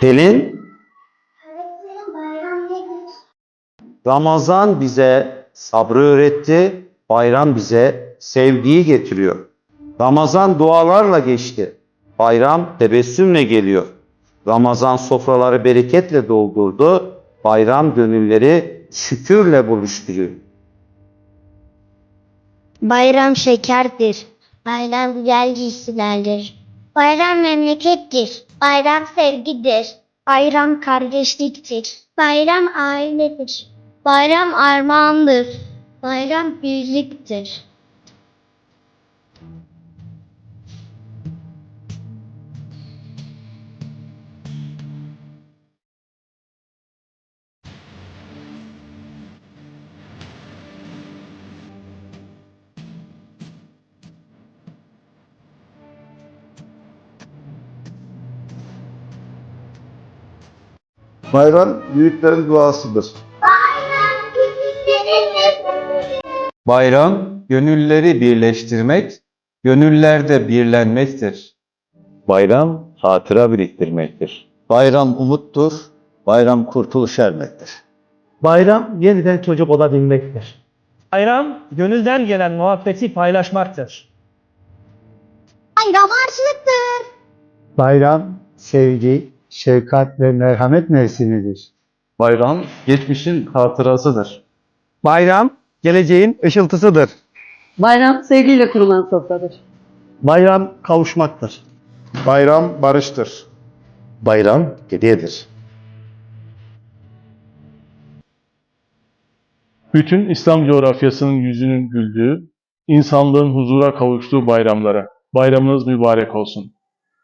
Pelin? Ramazan bize sabrı öğretti, bayram bize sevgiyi getiriyor. Ramazan dualarla geçti, bayram tebessümle geliyor. Ramazan sofraları bereketle doldurdu, bayram gönülleri şükürle buluşturuyor. Bayram şekerdir. Bayram güzel giysilerdir. Bayram memlekettir. Bayram sevgidir. Bayram kardeşliktir. Bayram ailedir. Bayram armağandır. Bayram birliktir. Bayram büyüklerin duasıdır. Bayram büyüklerin Bayram, gönülleri birleştirmek, gönüllerde birlenmektir. Bayram hatıra biriktirmektir. Bayram umuttur. Bayram kurtuluş ermektir. Bayram yeniden çocuk olabilmektir. Bayram gönülden gelen muhabbeti paylaşmaktır. Bayram harçlıktır. Bayram sevgi, şefkat ve merhamet mevsimidir. Bayram geçmişin hatırasıdır. Bayram geleceğin ışıltısıdır. Bayram sevgiyle kurulan sofradır. Bayram kavuşmaktır. Bayram barıştır. Bayram hediyedir. Bütün İslam coğrafyasının yüzünün güldüğü, insanlığın huzura kavuştuğu bayramlara. Bayramınız mübarek olsun.